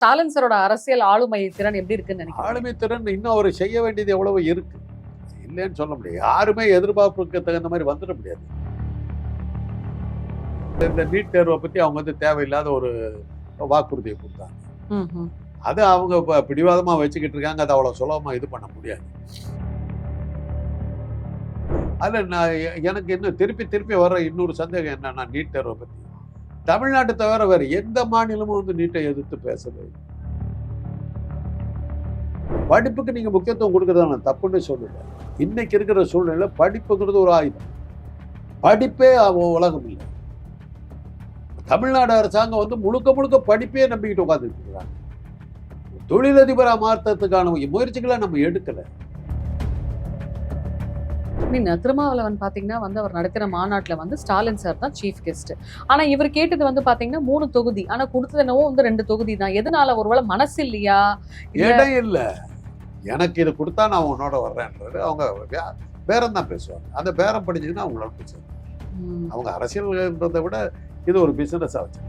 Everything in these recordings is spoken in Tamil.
ஸ்டாலின் சாரோட அரசியல் ஆளுமை திறன் எப்படி இருக்குன்னு நினைக்கிறேன் ஆளுமை திறன் இன்னும் அவர் செய்ய வேண்டியது எவ்வளவு இருக்கு? இல்லைன்னு சொல்ல முடியாது. யாருமே எதிர்பார்ப்புக்கு தகுந்த மாதிரி வந்துட முடியாது. இந்த நீட் தேர்வை பத்தி அவங்க வந்து தேவையில்லாத ஒரு வாக்குறுதியை கொடுத்தாங்க. அது அவங்க இப்போ பிடிவாதமா வச்சுக்கிட்டு இருக்காங்க. அதை அவ்வளோ சுலபமா இது பண்ண முடியாது. அதில் நான் எனக்கு இன்னும் திருப்பி திருப்பி வர்ற இன்னொரு சந்தேகம் என்னன்னா நீட் தேர்வை பத்தி. தமிழ்நாட்டை தவிர வேற எந்த மாநிலமும் வந்து நீட்டை எதிர்த்து பேசுது படிப்புக்கு நீங்க முக்கியத்துவம் கொடுக்கறத நான் தப்புன்னு சொல்லலை. இன்னைக்கு இருக்கிற சூழ்நிலை படிப்புங்கிறது ஒரு ஆயுதம். படிப்பே அவ- உலகம் இல்லை. தமிழ்நாடு அரசாங்கம் வந்து முழுக்க முழுக்க படிப்பே நம்பிக்கிட்டு உட்காந்துட்டு இருக்கிறாங்க. தொழிலதிபரா மாற்றத்துக்கான முயற்சிகளை நம்ம எடுக்கலை. மீன் திருமாவளவன் பாத்தீங்கன்னா வந்து அவர் நடத்தின மாநாட்டுல வந்து ஸ்டாலின் சார் தான் சீஃப் கெஸ்ட் ஆனா இவர் கேட்டது வந்து பாத்தீங்கன்னா மூணு தொகுதி. ஆனா கொடுத்தது என்னவோ வந்து ரெண்டு தொகுதி தான். எதனால ஒருவேளை மனசு இல்லையா? இல்ல இடம் இல்லை. எனக்கு இது கொடுத்தா நான் உன்னோட வர்றேன்றது அவங்க பேரம் தான் பேசுவாங்க. அந்த பேரம் படிச்சதுன்னா அவங்களால பேசுவாங்க அவங்க அரசியல்ன்றதை விட இது ஒரு பிசினஸ் ஆச்சு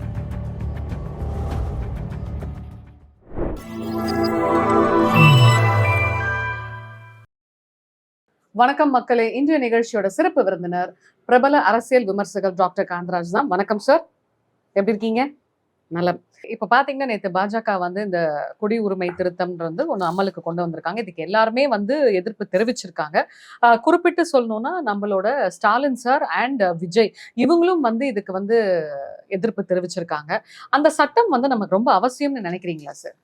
வணக்கம் மக்களே. இன்றைய நிகழ்ச்சியோட சிறப்பு விருந்தினர் பிரபல அரசியல் விமர்சகர் டாக்டர் காந்தராஜ் தான். வணக்கம் சார் எப்படி இருக்கீங்க? நலம் இப்ப பாத்தீங்கன்னா நேத்து பாஜக வந்து இந்த குடியுரிமை திருத்தம்ன்றது ஒன்று அமலுக்கு கொண்டு வந்திருக்காங்க. இதுக்கு எல்லாருமே வந்து எதிர்ப்பு தெரிவிச்சிருக்காங்க. குறிப்பிட்டு சொல்லணும்னா நம்மளோட ஸ்டாலின் சார் அண்ட் விஜய் இவங்களும் வந்து இதுக்கு வந்து எதிர்ப்பு தெரிவிச்சிருக்காங்க. அந்த சட்டம் வந்து நமக்கு ரொம்ப அவசியம்னு நினைக்கிறீங்களா சார்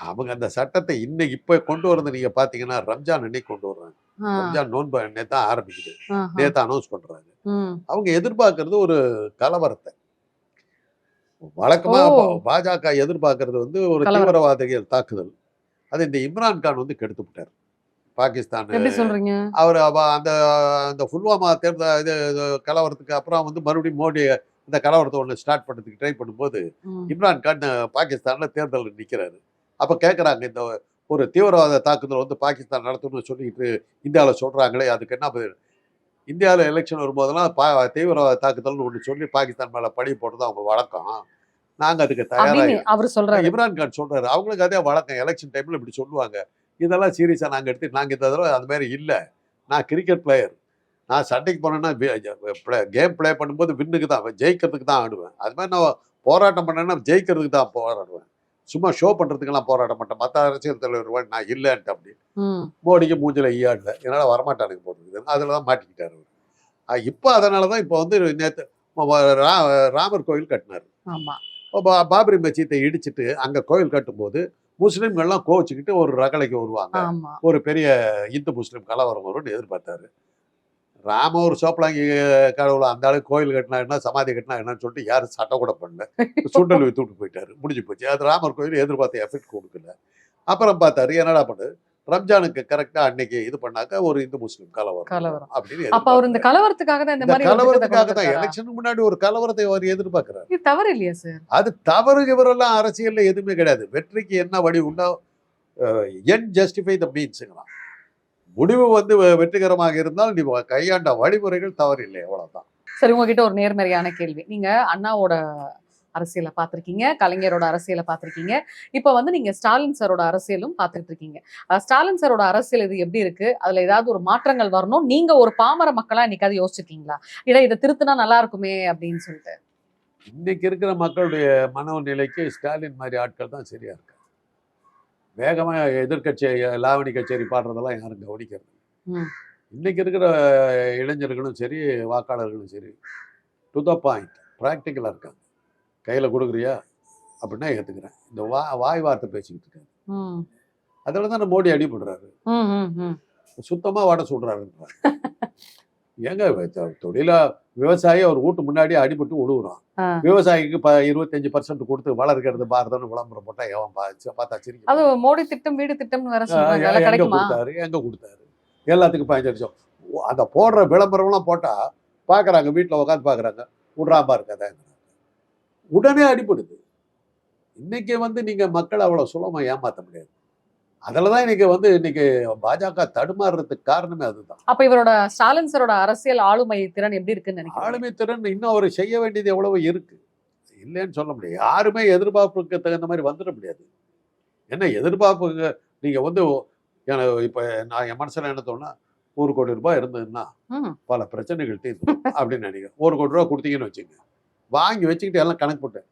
அவங்க அந்த சட்டத்தை இன்னைக்கு இப்ப கொண்டு வரது நீங்க பாத்தீங்கன்னா ரம்ஜான் அன்னைக்கு கொண்டு வர்றாங்க. ரம்ஜான் நோன்பு நேத்து ஆரம்பிக்குது. நேத்து அனௌன்ஸ் பண்றாங்க. அவங்க எதிர்பார்க்கறது ஒரு கலவரத்தை. வழக்கமா பாஜக எதிர்பார்க்கறது வந்து ஒரு. தீவிரவாதிகள் தாக்குதல். அது இந்த இம்ரான் கான் வந்து கெடுத்து விட்டார். பாகிஸ்தான் சொல்றீங்க? அவர் அவ- அந்த அந்த புல்வாமா தேர்தல் இது கலவரத்துக்கு அப்புறம் வந்து மறுபடியும் மோடி இந்த கலவரத்தை ஒன்று ஸ்டார்ட் பண்ணுறதுக்கு ட்ரை பண்ணும்போது. இம்ரான் கான் பாகிஸ்தான்ல தேர்தலில் நிற்கிறாரு அப்போ கேட்குறாங்க இந்த ஒரு தீவிரவாத தாக்குதல் வந்து பாகிஸ்தான் நடத்தணும்னு சொல்லிட்டு இந்தியாவில் சொல்கிறாங்களே அதுக்கு என்ன பதில்? இந்தியாவில் எலெக்ஷன் வரும்போதெல்லாம் பா தீவிரவாத தாக்குதல்னு ஒன்று சொல்லி பாகிஸ்தான் மேலே பழி போடுறது அவங்க வழக்கம். நாங்கள் அதுக்கு தயாராக அவர் சொல்றாரு. இம்ரான் கான் சொல்றாரு. அவங்களுக்கு அதே வழக்கம். எலெக்ஷன் டைம்ல இப்படி சொல்லுவாங்க. இதெல்லாம் சீரியஸா நாங்க எடுத்து நாங்க இந்த தடவை அது மாதிரி இல்ல. நான் கிரிக்கெட் பிளேயர் நான் சண்டைக்கு போனேன்னா கேம் ப்ளே பண்ணும்போது வின்னுக்கு தான் ஜெயிக்கிறதுக்கு தான் ஆடுவேன். அது மாதிரி நான் போராட்டம் பண்ணேன்னா ஜெயிக்கிறதுக்கு தான் போராடுவேன். சும்மா ஷோ பண்றதுக்கெல்லாம் போராட மாட்டேன். மற்ற அரசியல் தலைவர் நான் இல்லைன்ட்டு அப்படி. ம். மோடிக்கு மூஞ்சில ஈயாடல என்னால் வரமாட்டானுங்க போட்டுருக்கு அதில் தான் மாட்டிக்கிட்டாரு அவர். இப்போ அதனால தான் இப்போ வந்து நேற்று ராமர் கோயில் கட்டினார். ஆமா. பா- பாபரி மசீத்தை இடிச்சிட்டு அங்க கோயில் கட்டும்போது முஸ்லிம்கள்லாம் கோவிச்சுக்கிட்டு ஒரு ரகலைக்கு வருவாங்க. ஒரு பெரிய இந்து முஸ்லிம் கலவரம் வரும்னு எதிர்பார்த்தாரு. ராம ஒரு சோப்பலாங்கி கடவுளை அந்த ஆளு கோயில் கட்டினா என்ன சமாதி கட்டினா என்னன்னு சொல்லிட்டு யாரும் சட்டம் கூட பண்ணல. சுண்டல் வித்து விட்டு போயிட்டாரு. முடிஞ்சு போச்சு. அது ராமர் கோயில் எதிர்பார்த்த எஃபெக்ட் கொடுக்கல. அப்புறம் பார்த்தாரு என்னடா பண்ணு ரம்ஜானுக்கு கரெக்டா அன்னைக்கு இது பண்ணாக்க ஒரு இந்து முஸ்லிம் கலவரம் கலவரம். அப்படின்னு அப்ப அவர் இந்த. கலவரத்துக்காக தான் இந்த மாதிரி கலவரத்துக்காக தான்? எலெக்ஷனுக்கு முன்னாடி ஒரு கலவரத்தை அவர் எதிர்பார்க்கிறார். இது தவறு இல்லையா சார் அது தவறு இவரெல்லாம் அரசியல்ல எதுவுமே கிடையாது. வெற்றிக்கு என்ன வழி உண்டோ என் ஜஸ்டிஃபை த மீன்ஸுங்களாம் முடிவு வந்து வெற்றிகரமாக இருந்தால் நீ கையாண்ட வழிமுறைகள் தவறு இல்லை அவ்வளவுதான். சரி உங்ககிட்ட ஒரு நேர்மறையான கேள்வி. நீங்க அண்ணாவோட அரசியலை பார்த்திருக்கீங்க கலைஞரோட அரசியலை பார்த்திருக்கீங்க. இப்ப வந்து நீங்க ஸ்டாலின் சாரோட அரசியலும் பார்த்துட்டு இருக்கீங்க ஸ்டாலின் சாரோட அரசியல் இது எப்படி இருக்கு? அதுல ஏதாவது ஒரு மாற்றங்கள் வரணும்? நீங்க ஒரு பாமர மக்களா இன்னைக்காவது யோசிச்சிருக்கீங்களா? இதை இதை திருத்தினா நல்லா இருக்குமே அப்படின்னு சொல்லிட்டு. இன்னைக்கு இருக்கிற மக்களுடைய மனோநிலைக்கு ஸ்டாலின் மாதிரி ஆட்கள் தான் சரியா இருக்கு வேகமா எதிர்க்கட்சி லாவணி கச்சேரி பாடுறதெல்லாம் யாரும் கவனிக்கிறது. இன்னைக்கு இருக்கிற இளைஞர்களும் சரி வாக்காளர்களும் சரி டு த பாயிண்ட் ப்ராக்டிக்கலாக இருக்காங்க. கையில் கொடுக்குறியா? அப்படின்னா ஏற்றுக்கிறேன் இந்த வா வாய் வார்த்தை பேசிக்கிட்டு இருக்காங்க. அதில் தானே மோடி அடிபடுறாரு. சுத்தமாக வடை சுடுறாருன்றாங்க ஏங்க தொ- தொழிலா விவசாயி அவர் வீட்டு முன்னாடியே அடிபட்டு விழுகுறான் ஆ. விவசாயிக்கு ப இருபத்தஞ்சு பர்சன்ட் கொடுத்து வளர்க்கிறது பாரதம்னு விளம்பரம் போட்டா எவன் பார்த்தா சிரிக்க அது மோடி திட்டம் வீடு திட்டம்னு வேற எங்க கொடுத்தாரு? எங்க கொடுத்தாரு? எல்லாத்துக்கும் பதினஞ்சு லட்சம் அந்த போடுற விளம்பரம்லாம் போட்டா பாக்குறாங்க வீட்டுல உட்காந்து பாக்குறாங்க. விட்றாம இருக்காத உடனே அடிபடுது. இன்னைக்கு வந்து நீங்க மக்களை அவ்வளவு சுலமா ஏமாத்த முடியாது. அதுலதான் இன்னைக்கு வந்து இன்னைக்கு பாஜக தடுமாறுறதுக்கு காரணமே அதுதான். அப்ப இவரோட ஸ்டாலின் சாரோட அரசியல் ஆளுமை திறன் எப்படி இருக்குன்னு நினைக்கிறீங்க? ஆளுமை திறன் இன்னும் அவர் செய்ய வேண்டியது எவ்வளவு இருக்கு. இல்லைன்னு சொல்ல முடியாது. யாருமே எதிர்பார்ப்புக்கு தகுந்த மாதிரி வந்துட முடியாது. என்ன எதிர்பார்ப்புங்க நீங்க வந்து எனக்கு இப்ப நான் என் மனசுல என்ன தோணுனா ஒரு கோடி ரூபாய் இருந்ததுன்னா. பல பிரச்சனைகள் தீர்ந்து அப்படின்னு நினைக்கிறேன். ஒரு கோடி ரூபாய் கொடுத்தீங்கன்னு வச்சுங்க. வாங்கி வச்சுக்கிட்டு எல்லாம் கணக்கு போட்டேன்.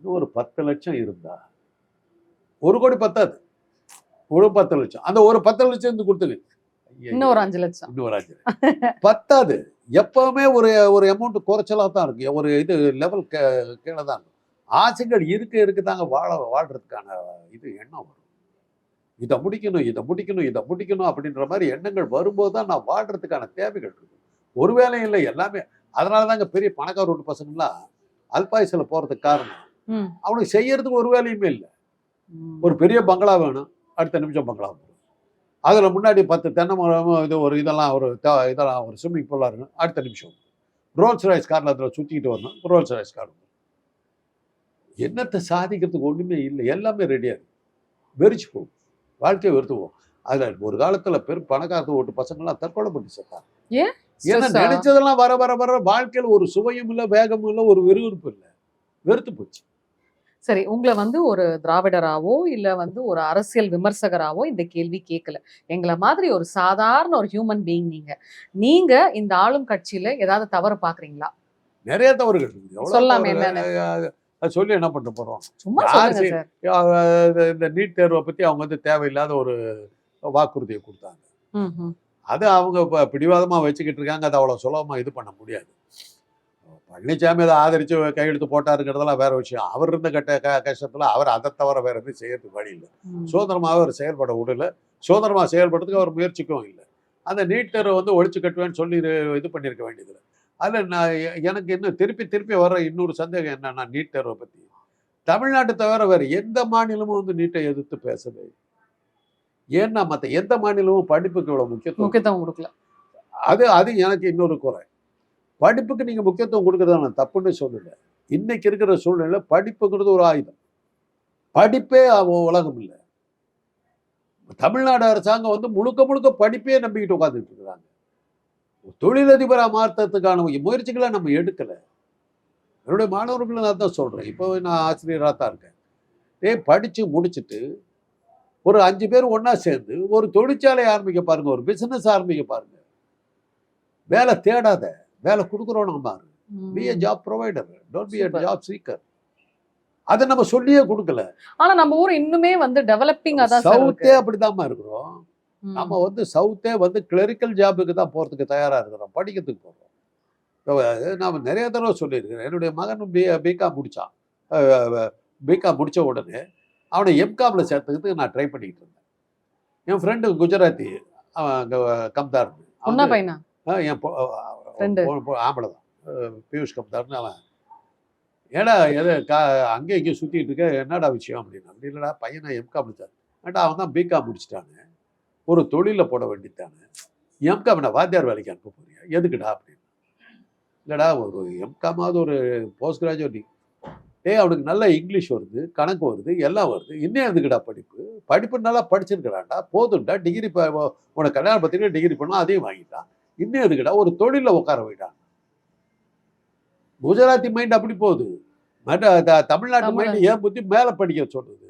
இன்னும் ஒரு பத்து லட்சம் இருந்தா ஒரு கோடி பத்தாது. ஒரு பத்து லட்சம். அந்த ஒரு பத்து லட்சம் இருந்து இன்னும் ஒரு அஞ்சு லட்சம். இன்னும் ஒரு அஞ்சு பத்தாது. எப்பவுமே ஒரு ஒரு அமௌண்ட் குறைச்சலா தான் இருக்கு. ஒரு இது லெவல் கீழே தான் இருக்கும் ஆசைகள் இருக்க இருக்க தாங்க வாழ வாழ்றதுக்கான இது எண்ணம் வரும். இதை முடிக்கணும் இதை முடிக்கணும் இதை முடிக்கணும் அப்படின்ற மாதிரி எண்ணங்கள் வரும்போது தான் நான் வாழ்றதுக்கான தேவைகள் இருக்கு. ஒரு வேலையும் இல்லை எல்லாமே. அதனால தாங்க பெரிய பணக்கார வீட்டு பசங்கள்லாம் அல்பாயுசில் போறதுக்கு காரணம். அவனுக்கு செய்யறதுக்கு ஒரு வேலையுமே இல்லை. ஒரு பெரிய பங்களா வேணும். அடுத்த நிமிஷம் பங்களா வந்துடும் அதில் முன்னாடி பத்து தென்னை மரம் இது ஒரு இதெல்லாம் ஒரு இதெல்லாம் ஒரு ஸ்விம்மிங் பூலாக இருக்கும். அடுத்த நிமிஷம் ரோல்ஸ் ராய்ஸ் காரில் அதில் சுற்றிக்கிட்டு வரணும். ரோல்ஸ் ராய்ஸ் கார் என்னத்தை சாதிக்கிறதுக்கு ஒன்றுமே இல்லை. எல்லாமே ரெடியாக இருக்கு. வெறிச்சு போகும். வாழ்க்கையை வெறுத்து போகும் அதில் ஒரு காலத்தில் பெரும் பணக்காரத்து ஓட்டு பசங்கள்லாம் தற்கொலை பண்ணி செத்தாங்க ஏன்னா? நினைச்சதெல்லாம் வர வர வர வாழ்க்கையில் ஒரு சுவையும் இல்லை வேகமும் இல்லை ஒரு விறுவிறுப்பு இல்லை. வெறுத்து போச்சு. சரி உங்களை வந்து ஒரு திராவிடராவோ இல்ல வந்து ஒரு அரசியல் விமர்சகராவோ இந்த கேள்வி கேட்கல எங்களை மாதிரி ஒரு சாதாரண ஒரு ஹியூமன் பீயிங் நீங்க நீங்க இந்த ஆளும் கட்சியில ஏதாவது தவறு பாக்குறீங்களா? நிறைய தவறுகள் சொல்லாமே சொல்லி என்ன பண்ண போகிறோம் இந்த- நீட் தேர்வை பற்றி அவங்க வந்து தேவையில்லாத ஒரு வாக்குறுதியை கொடுத்தாங்க. அது அவங்க பிடிவாதமாக வச்சுக்கிட்டு இருக்காங்க. அதை அவ்வளோ சுலபமாக இது பண்ண முடியாது. பழனிசாமி அதை ஆதரித்து கையெழுத்து போட்டாருங்கிறதெல்லாம் வேற விஷயம். அவர் இருந்த கட்ட க கஷ்டத்தில் அவர் அதை தவிர வேற எதுவும் செய்யறதுக்கு வழி இல்லை. சுதந்திரமாக அவர் செயல்பட விடல. சுதந்திரமாக செயல்படுறதுக்கு அவர் முயற்சிக்கவும் இல்லை. அந்த நீட் தேர்வை வந்து ஒழிச்சு கட்டுவேன்னு சொல்லி இது பண்ணியிருக்க வேண்டியதில்லை அதில் நான் எனக்கு இன்னும் திருப்பி திருப்பி வர்ற இன்னொரு சந்தேகம் என்னன்னா நீட் தேர்வை பற்றி தமிழ்நாட்டை தவிர வேறு எந்த மாநிலமும் வந்து நீட்டை எதிர்த்து பேசவே ஏன்னா மற்ற எந்த மாநிலமும் படிப்புக்கு இவ்வளோ முக்கியத்துவம் முக்கியத்துவம் கொடுக்கல. அது அது எனக்கு இன்னொரு குறை. படிப்புக்கு நீங்கள் முக்கியத்துவம் கொடுக்கறத நான் தப்புன்னு சொல்லலை. இன்னைக்கு இருக்கிற சூழ்நிலை படிப்புங்கிறது ஒரு ஆயுதம். படிப்பே அவ- உலகம் இல்லை. தமிழ்நாடு அரசாங்கம் வந்து முழுக்க முழுக்க படிப்பே நம்பிக்கிட்டு உட்காந்துட்டு இருக்கிறாங்க. தொழிலதிபராக மாற்றுறதுக்கான முயற்சிகளை நம்ம எடுக்கலை. என்னுடைய மாணவர்களை நான் தான் சொல்கிறேன் இப்போ நான் ஆசிரியராக தான் இருக்கேன். ஏய் படித்து முடிச்சுட்டு ஒரு அஞ்சு பேர் ஒன்றா சேர்ந்து ஒரு தொழிற்சாலை ஆரம்பிக்க பாருங்கள் ஒரு பிஸ்னஸ் ஆரம்பிக்க பாருங்கள் வேலை தேடாத. வேலை கொடுக்குறோம் நம்ம. Be a job provider don't be Super. Job seeker அதை நம்ம சொல்லியே கொடுக்கல. ஆனா நம்ம ஊர் இன்னுமே வந்து டெவலப்பிங்கா தான் சார் சவுத்தே அப்படிதாம்மா இருக்கிறோம். நம்ம வந்து சவுத்தே வந்து கிளரிக்கல் ஜாபுக்கு தான் போகிறதுக்கு தயாராக இருக்கிறோம். படிக்கிறதுக்கு போகிறோம் நான் நிறைய தடவை சொல்லியிருக்கிறேன். என்னுடைய மகன் பி பிகாம் முடித்தான் பிகாம் முடித்த உடனே அவனை எம்காமில் சேர்த்துக்கிறதுக்கு நான் ட்ரை பண்ணிக்கிட்டு இருந்தேன். என் ஃப்ரெண்டு குஜராத்தி அவன் கம்தார் என் ஆம்பளை தான் பியூஷ் கம்தார்னு அவன். ஏடா எது கா அங்கே இங்கேயும் சுற்றிட்டு இருக்க என்னடா விஷயம் அப்படின்னு. அப்படி இல்லைடா பையனை எம்காம் முடிச்சான் ஏன்டா அவன் தான் பிகாம் முடிச்சிட்டானே. ஒரு தொழிலில் போட வேண்டித்தானே எம்காம் வாத்தியார் வேலைக்கு அனுப்ப போறியா? எதுக்குடா அப்படின்னு. இல்லைடா ஒரு எம்காமாவது ஒரு போஸ்ட் கிராஜுவேட் ஏய் அவனுக்கு நல்ல இங்கிலீஷ் வருது கணக்கு வருது எல்லாம் வருது. இன்னும் எதுக்குடா படிப்பு? படிப்பு நல்லா படிச்சிருக்கிறான்டா போதும்டா டிகிரி உனக்கு கல்யாணம் பத்திரிக்கை டிகிரி பண்ணா அதையும் வாங்கிட்டான். இன்னும் எதுக்குடா? ஒரு தொழிலில் உட்கார வைட்டான் குஜராத்தி மைண்ட் அப்படி போகுது. மற்ற தமிழ்நாட்டு தமிழ். மைண்ட் ஏன் புத்தி மேலே படிக்க சொல்லுது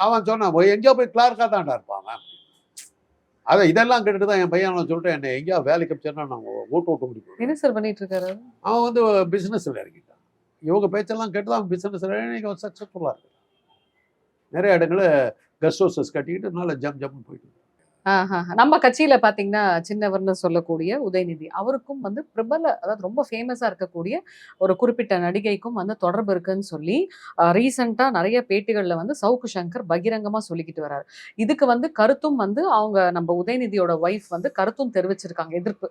அவன் சொன்னான் "ஓ, எங்கேயோ போய் கிளார்க்காக தான்டா இருப்பான் அவன்." அதை இதெல்லாம் கேட்டுட்டு தான் என் பையன் அவன் சொல்லிட்டு என்னை எங்கேயோ வேலைக்கு அனுப்பிச்சேன்னா நான் ஓட்டு ஓட்டு முடிப்பேன் என்ன சார் பண்ணிட்டு இருக்காரு அவன் வந்து பிஸ்னஸில் இறங்கிட்டான். இவங்க பேச்செல்லாம் கேட்டு தான் அவன் பிஸ்னஸில் இறங்கி சக்ஸஸ்ஃபுல்லாக இருக்கான். நிறைய இடங்களில் கெஸ்ட் ஹவுசஸ் கட்டிக்கிட்டு நல்லா ஜம் ஜம்னு போயிட்டு. நம்ம கட்சியில பாத்தீங்கன்னா சின்னவர்னு சொல்லக்கூடிய உதயநிதி அவருக்கும் வந்து பிரபல அதாவது ரொம்ப ஃபேமஸா இருக்கக்கூடிய ஒரு குறிப்பிட்ட நடிகைக்கும் வந்து தொடர்பு இருக்குன்னு சொல்லி ரீசெண்டா நிறைய பேட்டிகள்ல வந்து சவுக்கு சங்கர் பகிரங்கமா சொல்லிக்கிட்டு வர்றாரு இதுக்கு வந்து கருத்தும் வந்து அவங்க நம்ம உதயநிதியோட ஒய்ஃப் வந்து கருத்தும் தெரிவிச்சிருக்காங்க. எதிர்ப்பு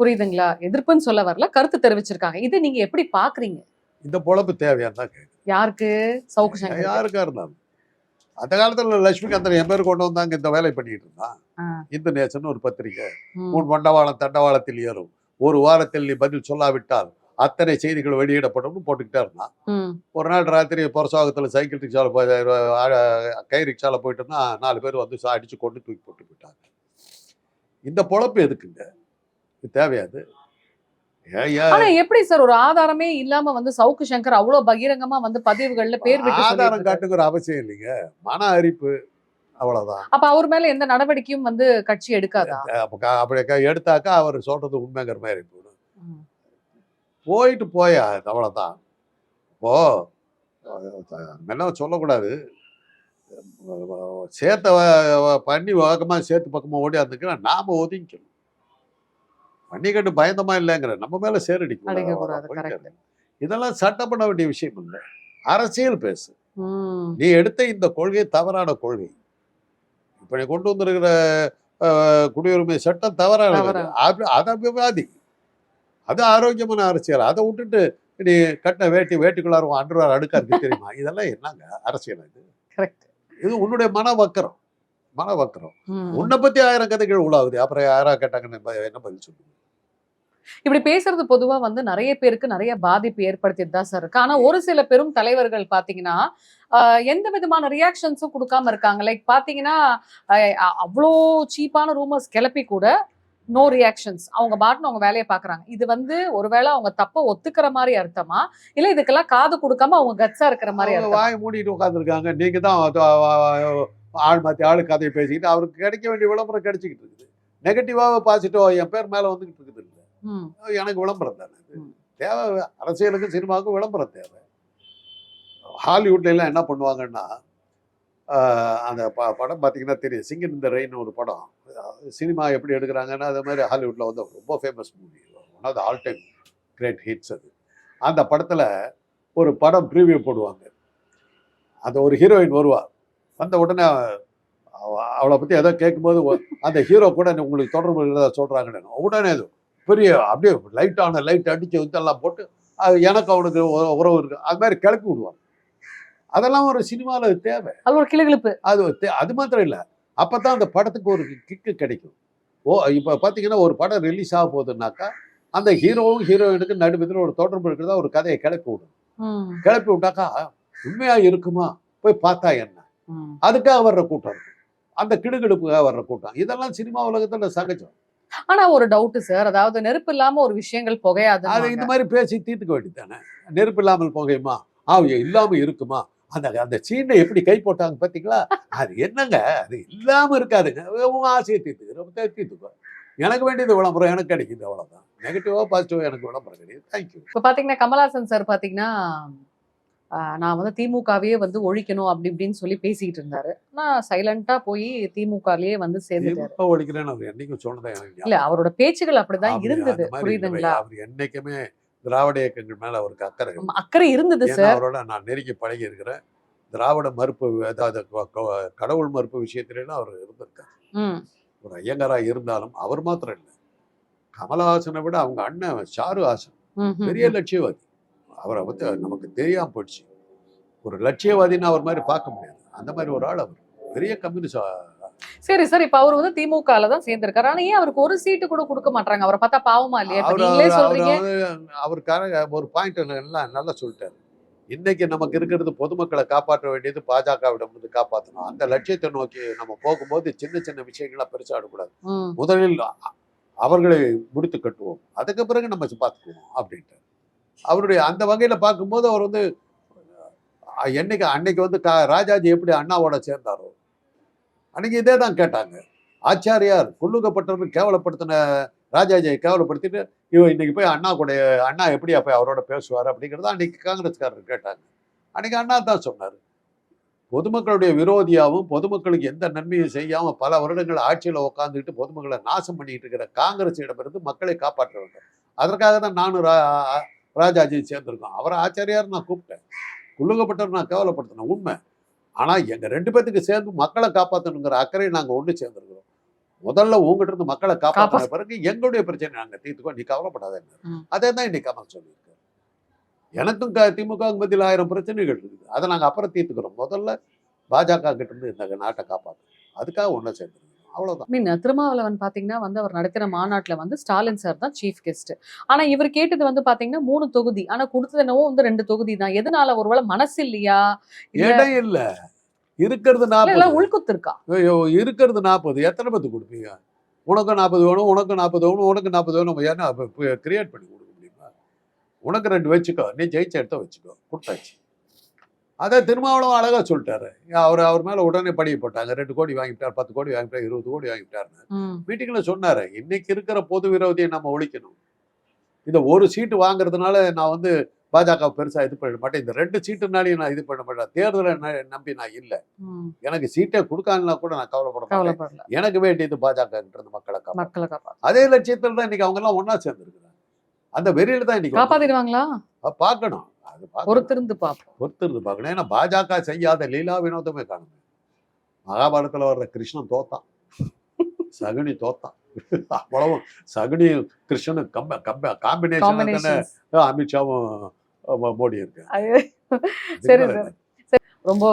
புரியுதுங்களா? எதிர்ப்புன்னு சொல்ல வரல கருத்து தெரிவிச்சிருக்காங்க. இது நீங்க எப்படி பாக்குறீங்க? இந்த பொழப்பு கேட்குறேன் யாருக்கு? சவுக்கு சங்கர் யாருக்கா இருந்தாலும். அந்த காலத்துல லட்சுமிகாந்தன் என் பேர் கொண்டு வந்தாங்க இந்த வேலை பண்ணிட்டு இருந்தான். இந்து நேசன் ஒரு பத்திரிக்கை. உன் பண்டவாளம் தண்டவாளத்தில் ஏறும். ஒரு வாரத்தில் நீ பதில் சொல்லாவிட்டால் அத்தனை செய்திகள் வெளியிடப்படும்னு போட்டுக்கிட்டே இருந்தான். ஒரு நாள் ராத்திரி புறசாகத்தில் சைக்கிள் ரிக்ஷாவில் போய் கை ரிக்ஷாவில் போயிட்டு இருந்தா நாலு பேர் வந்து அடிச்சு கொண்டு தூக்கி போட்டு போயிட்டாங்க இந்த பொழப்பு எதுக்குங்க? இது தேவையாது ஆனா எப்படி சார் ஒரு ஆதாரமே இல்லாம வந்து சவுக்கு சங்கர் அவ்வளவு பகிரங்கமா வந்து பதிவுகள்ல பேர் ஆதாரம். காட்டுங்கிற அவசியம் இல்லைங்க. மன அரிப்பு அவ்வளவுதான். அப்ப அவர் மேல எந்த நடவடிக்கையும் வந்து கட்சி எடுக்காதா? அப்படி எடுத்தாக்கா அவர் சொல்றது உண்மைங்கிற மாதிரி போயிடும். போயிட்டு போயா அவ்வளவுதான். இப்போ என்ன சொல்லக்கூடாது. வ- பண்ணி வழக்கமா சேத்து பக்கமா ஓடியாந்துக்கிறேன் நாம ஒதுங்கிக்கணும். பண்ணி கட்டு பயந்தமா இல்லைங்கிற நம்ம மேல சேரடிக்க. இதெல்லாம் சட்டம் பண்ண வேண்டிய விஷயம் இல்லை. அரசியல் பேசு. நீ எடுத்த இந்த கொள்கை தவறான கொள்கை. இப்ப நீ கொண்டு வந்திருக்கிற குடியுரிமை சட்டம் தவறானது. அது- அதை விவாதி அது ஆரோக்கியமான அரசியல். அதை விட்டுட்டு நீ கட்டின வேட்டி வேட்டிக்குள்ளார அன்றுவார் அடுக்கா இருக்கு தெரியுமா? இதெல்லாம் என்னங்க அரசியல் இது. இது உன்னுடைய மன வக்கரம். மன வக்கரம் ம். உன்னை பத்தி ஆயிரம் கதைகள் உலாவுது. அப்புறம் யாரா கேட்டாங்கன்னு என்ன பதில் சொல்லுங்க இப்படி பேசுறது பொதுவா வந்து நிறைய பேருக்கு நிறைய பாதிப்பு ஏற்படுத்திட்டு தான் சார் இருக்கு. ஆனா ஒரு சில பெரும் தலைவர்கள் பாத்தீங்கன்னா எந்த விதமான ரியாக்ஷன்ஸும் கொடுக்காம இருக்காங்க. லைக் பாத்தீங்கன்னா அவ்வளோ சீப்பான ரூமர்ஸ் கிளப்பி கூட நோ ரியாக்ஷன்ஸ் அவங்க பாட்டுன்னு அவங்க வேலையை பாக்குறாங்க. இது வந்து ஒருவேளை அவங்க தப்ப ஒத்துக்கிற மாதிரி அர்த்தமா? இல்ல இதுக்கெல்லாம் காது கொடுக்காம அவங்க கட்ஸா இருக்கிற மாதிரி வாய் மூடிட்டு உட்காந்துருக்காங்க நீங்க தான் ஆள் மாத்தி ஆளு கதையை பேசிக்கிட்டு அவருக்கு கிடைக்க வேண்டிய விளம்பரம் கிடைச்சிக்கிட்டு இருக்குது. நெகட்டிவாக பாசிட்டிவா என் பேர் மேல வந்துகிட்டு இருக்குது இல்லை. எனக்கு விளம்பரம் தானே. தேவை அரசியலுக்கும் சினிமாவுக்கும் விளம்பரம் தேவை. ஹாலிவுட்ல எல்லாம் என்ன பண்ணுவாங்கன்னா அந்த ப படம் பார்த்தீங்கன்னா தெரியும். சிங்கன் இந்த ரெயின் ஒரு படம். சினிமா எப்படி எடுக்கிறாங்கன்னா அதே மாதிரி ஹாலிவுட்ல வந்து ரொம்ப famous movie one of the all time great hits அது. அந்த படத்துல ஒரு படம் ப்ரீவியூ போடுவாங்க. அந்த ஒரு ஹீரோயின் வருவா. வந்த உடனே அவ- அவளை பத்தி ஏதோ கேட்கும்போது அந்த ஹீரோ கூட உங்களுக்கு தொடர்பு இருக்கிறதா சொல்றாங்கன்னு. உடனே அது பெரிய அப்படியே லைட்டான லைட் அடிச்சு இதெல்லாம் போட்டு அது எனக்கு அவனுக்கு உறவு இருக்கு. அது மாதிரி கிளப்பி விடுவாங்க அதெல்லாம் ஒரு சினிமாவில் தேவை. அது ஒரு கிளுகிழுப்பு அது அது மாத்திரம் இல்லை. அப்போ தான் அந்த படத்துக்கு ஒரு கிக்கு கிடைக்கும். ஓ இப்போ பார்த்தீங்கன்னா ஒரு படம் ரிலீஸ் ஆக போகுதுன்னாக்கா அந்த ஹீரோவும் ஹீரோயினுக்கு நடுவில் ஒரு தொடர்பு இருக்கிறதா ஒரு கதையை கிளப்பி விடும். கிளப்பி விட்டாக்கா உண்மையா இருக்குமா? போய் பார்த்தா என்ன. அதுக்காக வர்ற கூட்டம். அந்த கிடுகிடுப்புக்காக வர்ற கூட்டம். இதெல்லாம் சினிமா உலகத்துல சகஜம். ஆனா ஒரு டவுட் சார் அதாவது நெருப்பு இல்லாம ஒரு விஷயங்கள் புகையாது அது இந்த மாதிரி பேசி தீர்த்துக்க வேண்டியதானே நெருப்பு இல்லாமல் போகையுமா? ஆ இல்லாம இருக்குமா? அந்த அந்த சீனை எப்படி கை போட்டாங்க பாத்தீங்களா? அது என்னங்க? அது இல்லாம இருக்காதுங்க. உன் ஆசையை தீர்த்துக்கிற தீர்த்துக்கோ. எனக்கு வேண்டியது விளம்பரம் எனக்கு கிடைக்குது அவ்வளவுதான். நெகட்டிவா பாசிட்டிவா எனக்கு விளம்பரம் கிடையாது. தேங்க்யூ இப்ப பாத்தீங்கன்னா கமலஹாசன் சார் பாத்தீங்கன்னா நான் வந்து திமுகவையே வந்து ஒழிக்கணும் அப்படி இப்படின்னு சொல்லி பேசிக்கிட்டு இருந்தாரு. நான் சைலண்டா போய் திமுகலயே வந்து சேர்ந்துட்டாரு. திமுக ஒழிக்கிறேன்னு அவர் என்னைக்கும் சொன்னதா எனக்கு இல்ல அவரோட பேச்சுகள் அப்படிதான் அப்படி இருந்தது புரியுதுங்களா. அவர் என்னைக்குமே திராவிட இயக்கங்கள் மேல அவருக்கு அக்கறை அக்கறை இருந்தது சார் அவரோட நான் நெருங்கி பழகி இருக்கிறேன் திராவிட மறுப்பு அதாவது கடவுள் மறுப்பு விஷயத்திலாம் அவர் இருந்திருக்காரு. ஒரு ஐயங்காரா இருந்தாலும் அவர் மாத்திரம் இல்லை. கமலஹாசனை விட அவங்க அண்ணன் ஷாரு ஹாசன் பெரிய லட்சியவாதி. அவரை வந்து நமக்கு தெரியாம போயிடுச்சு. ஒரு லட்சியவாதின்னு அவர் மாதிரி பார்க்க முடியாது. அந்த மாதிரி ஒரு ஆள் அவர். பெரிய கம்யூனிஸ்ட் சரி சார். இப்ப அவர் வந்து திமுகல தான் சேர்ந்திருக்காரு. ஆனா ஏன் அவருக்கு ஒரு சீட்டு கூட கொடுக்க மாட்டாங்க அவரை பார்த்தா பாவமா இல்லையா? நீங்களே சொல்றீங்க. வந்து அவருக்காக ஒரு பாயிண்ட் எல்லாம் நல்லா சொல்லிட்டாரு. இன்னைக்கு நமக்கு இருக்கிறது பொதுமக்களை காப்பாற்ற வேண்டியது பாஜகவிடம் இருந்து காப்பாற்றணும் அந்த லட்சியத்தை நோக்கி நம்ம போகும்போது சின்ன சின்ன விஷயங்களா பெருசா விடக்கூடாது ம், முதலில் அவர்களை முடித்து கட்டுவோம். அதுக்கு பிறகு நம்ம பார்த்துக்குவோம் அப்படின்ட்டு அவருடைய அந்த வகையில பார்க்கும்போது அவர் வந்து என்னைக்கு அன்னைக்கு வந்து கா ராஜாஜி எப்படி அண்ணாவோட சேர்ந்தாரோ அன்னைக்கு இதே தான் கேட்டாங்க. ஆச்சாரியார் புல்லுகப்பட்டவர்கள் கேவலப்படுத்தின ராஜாஜியை கேவலப்படுத்திட்டு இவன் இன்னைக்கு போய் அண்ணா கூட அண்ணா எப்படியா போய் அவரோட பேசுவார்? அப்படிங்கிறத அன்னைக்கு காங்கிரஸ்காரர் கேட்டாங்க. அன்னைக்கு அண்ணா தான் சொன்னார். பொதுமக்களுடைய விரோதியாகவும் பொதுமக்களுக்கு எந்த நன்மையும் செய்யாமல் பல வருடங்கள் ஆட்சியில் உட்காந்துக்கிட்டு பொதுமக்களை நாசம் பண்ணிட்டு இருக்கிற காங்கிரஸிடமிருந்து மக்களை காப்பாற்ற வேண்டும் அதற்காக தான் நானும் ராஜாஜி சேர்ந்திருக்கோம் அவரை ஆச்சாரியார் நான் கூப்பிட்டேன். குள்ளுகப்பட்டவர் நான் கேவலப்படுத்தினேன். உண்மை. ஆனா எங்க ரெண்டு பேத்துக்கு சேர்ந்து மக்களை காப்பாற்றணுங்கிற அக்கறை நாங்க ஒன்று சேர்ந்திருக்கிறோம். முதல்ல உங்ககிட்ட இருந்து மக்களை காப்பாற்றின பிறகு எங்களுடைய பிரச்சனை நாங்க தீர்த்துக்கோ நீ கவலைப்படாத. அதே தான் இன்னைக்கு கமல் சொல்லியிருக்காரு. எனக்கும் க- திமுக மத்தியில் ஆயிரம் பிரச்சனைகள் இருக்குது. அதை நாங்க அப்புறம் தீர்த்துக்கிறோம். முதல்ல பாஜக கிட்ட இருந்து இந்த நாட்டை காப்பாற்றணும் அதுக்காக ஒன்றை சேர்ந்துருக்கோம். அவ்வளவுதான். மீன் திருமாவளவன் பாத்தீங்கன்னா வந்து அவர் நடத்துற மாநாட்டுல வந்து ஸ்டாலின் சார் தான் சீஃப் கெஸ்ட் ஆனா இவர் கேட்டது வந்து பாத்தீங்கன்னா மூணு தொகுதி. ஆனா கொடுத்தது என்னவோ வந்து ரெண்டு தொகுதி தான். எதனால ஒருவேளை மனசு இல்லையா? இல்ல இடம் இல்ல. இருக்கிறது நாற்பது உள்குத்து இருக்கா ஐயோ, இருக்கிறது நாற்பது எத்தனை பேத்துக்கு கொடுப்பீங்க? உனக்கும் நாற்பது வேணும் உனக்கும் நாற்பது வேணும் உனக்கு நாற்பது வேணும். ஏன்னா கிரியேட் பண்ணி கொடுக்க முடியாது உனக்கு ரெண்டு வச்சுக்கோ. நீ ஜெயிச்ச இடத்த வச்சுக்கோ. கொடுத்தாச்சு. அதை திருமாவளவன் அழகா சொல்லிட்டாரு. அவர் அவர் மேல உடனே படிய போட்டாங்க. ரெண்டு கோடி வாங்கிட்டார் பத்து கோடி வாங்கிட்டார் இருபது கோடி வாங்கிட்டாருன்னு ம், மீட்டிங்ல சொன்னாரு இன்னைக்கு இருக்கிற பொது விரோதியை நம்ம ஒழிக்கணும். இந்த ஒரு சீட்டு வாங்குறதுனால நான் வந்து பாஜக பெருசா இது பண்ண மாட்டேன். இந்த ரெண்டு சீட்டுனாலையும் நான் இது பண்ண மாட்டேன். தேர்தலை நம்பி நான் இல்லை. எனக்கு சீட்டை கொடுக்காங்கன்னா கூட நான் கவலைப்பட மாட்டேன். கவலைப்படல. எனக்கு வேண்டியது பாஜகன்றது மக்களை காப்பாத்து அதே லட்சியத்தில் தான் இன்னைக்கு அவங்க எல்லாம் ஒன்னா சேர்ந்துருக்குறாங்க. அந்த வெறியில தான் இன்னைக்கு. பார்க்கணும். அது. பொறுத்திருந்து பாப்போம் பொறுத்திருந்து பார்க்கணும். ஏன்னா பாஜக செய்யாத லீலா வினோதமே காணும் மகாபாரதத்துல வர்ற கிருஷ்ணன் தோத்தான். சகுனி தோத்தான். அவ்வளவும் சகுனி கிருஷ்ணனும் கம்ப கம்ப காம்பினேஷன் தானே அமித்ஷாவும் மோடி இருக்கு சரி ரொம்ப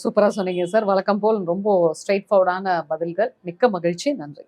சூப்பரா சொன்னீங்க சார். வழக்கம் போல் ரொம்ப ஸ்ட்ரைட் ஃபார்வர்டான பதில்கள். மிக்க மகிழ்ச்சி. நன்றி.